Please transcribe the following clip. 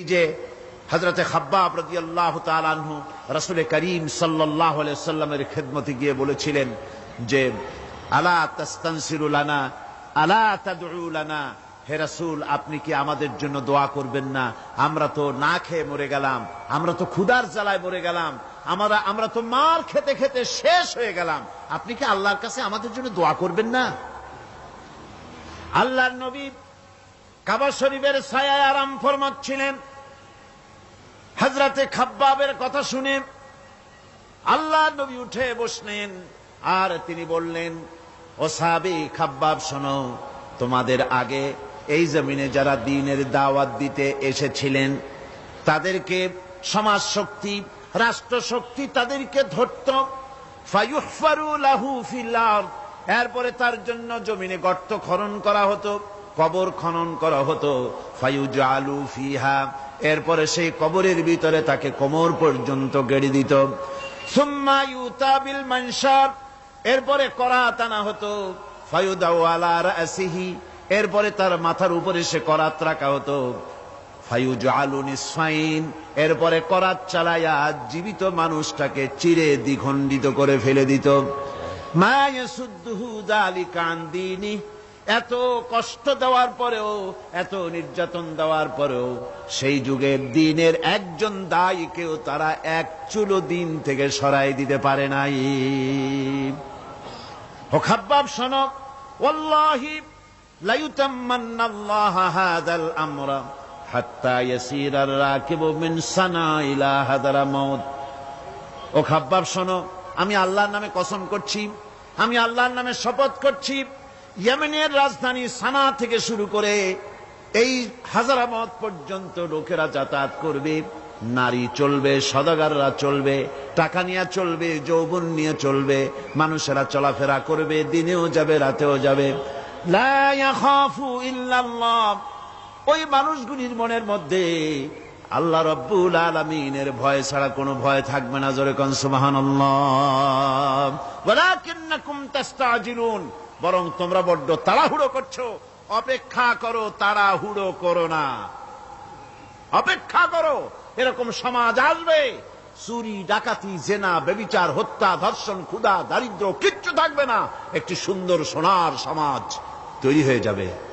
এই যে হজরতে খাব্বাব রাজি আল্লাহ তালু রসুল করিম সাল্লাহ সাল্লামের খেদমতে গিয়ে বলেছিলেন যে, আলা তস্তানসিরুলানা আলা তাদুলানা হে রাসূল, আপনি কি আমাদের জন্য দোয়া করবেন না? আমরা তো না খেয়ে মরে গেলাম, আমরা তো ক্ষুধার জ্বালায় মরে গেলাম, আমরা আমরা তো মার খেতে খেতে শেষ হয়ে গেলাম, আপনি কি আল্লাহর কাছে আমাদের জন্য দোয়া করবেন না? আল্লাহর নবী কাবা শরীফের ছায়ায় আরাম ফরমাচ্ছিলেন হজরতে খাব্বাবের কথা শুনে আল্লাহ নবী উঠে বসলেন আর তিনি বললেন, ও সাবি খাব্বাব, শোনো, তোমাদের আগে এই জমিনে যারা দিনের দাওয়াত দিতে এসেছিলেন, তাদেরকে সমাজ শক্তি রাষ্ট্র শক্তি তাদেরকে ধরত ফায়ুহফারু লাহু ফিল আরদ। এরপরে তার জন্য জমিনে গর্ত খনন করা হতো কবর খনন করা হতো ফায়ুজ আলু ফিহা। এরপরে সেই কবরের ভিতরে তাকে কোমর পর্যন্ত গেড়ে দিত। সুম্মা ইউতাবিল মানসার এরপরে করাত আনা হতো, ফায়ুদাউ আলা রাসিহি। এরপরে তার মাথার উপরে সে করাত রাখা হতো ফায়ুজ আলু নিসফাইন। এরপরে করাত চালাইয়া জীবিত মানুষটাকে চিরে দ্বিখণ্ডিত করে ফেলে দিত। মা ইয়াসুদ্দুহু যালিকা আন দীনি এত কষ্ট দেওয়ার পরেও, এত নির্যাতন দেওয়ার পরেও, সেই যুগের দিনের একজন দায়ীকেও তারা এক চুলো দিন থেকে সরাই দিতে পারে নাই। ও খাব্বাব শোনক ওয়াল্লাহি লাইউতাম্মান্নাল্লাহ হাদাল আমরা হাত্তা ইয়াসিরা আর-রাকিবু মিন সানা ইলা হাদারা মাউত। ও খাব্বাব আমি আল্লাহর নামে কসম করছি। আমি আল্লাহর নামে শপথ করছি। ইয়েমেনের রাজধানী সানা থেকে শুরু করে এই হাজারামত পর্যন্ত লোকেরা যাতায়াত করবে। নারী চলবে, সদাগাররা চলবে, টাকা নিয়ে চলবে, যৌবন নিয়ে চলবে, মানুষেরা চলাফেরা করবে, দিনেও যাবে, রাতেও যাবে। ওই মানুষগুলির মনের মধ্যে আল্লাহ রব্বুল আলমিনের ভয় ছাড়া কোনো ভয় থাকবে না, জোরে কন সুবহানাল্লাহ। বরং তোমরা বড্ড তাড়াহুড়ো করছ। অপেক্ষা করো, তাড়াহুড়ো করো না। অপেক্ষা করো, এরকম সমাজ আসবে। চুরি, ডাকাতি, জেনা, বেবিচার, হত্যা, ধর্ষণ, ক্ষুধা দারিদ্র কিচ্ছু থাকবে না। একটি সুন্দর সোনার সমাজ তৈরি হয়ে যাবে।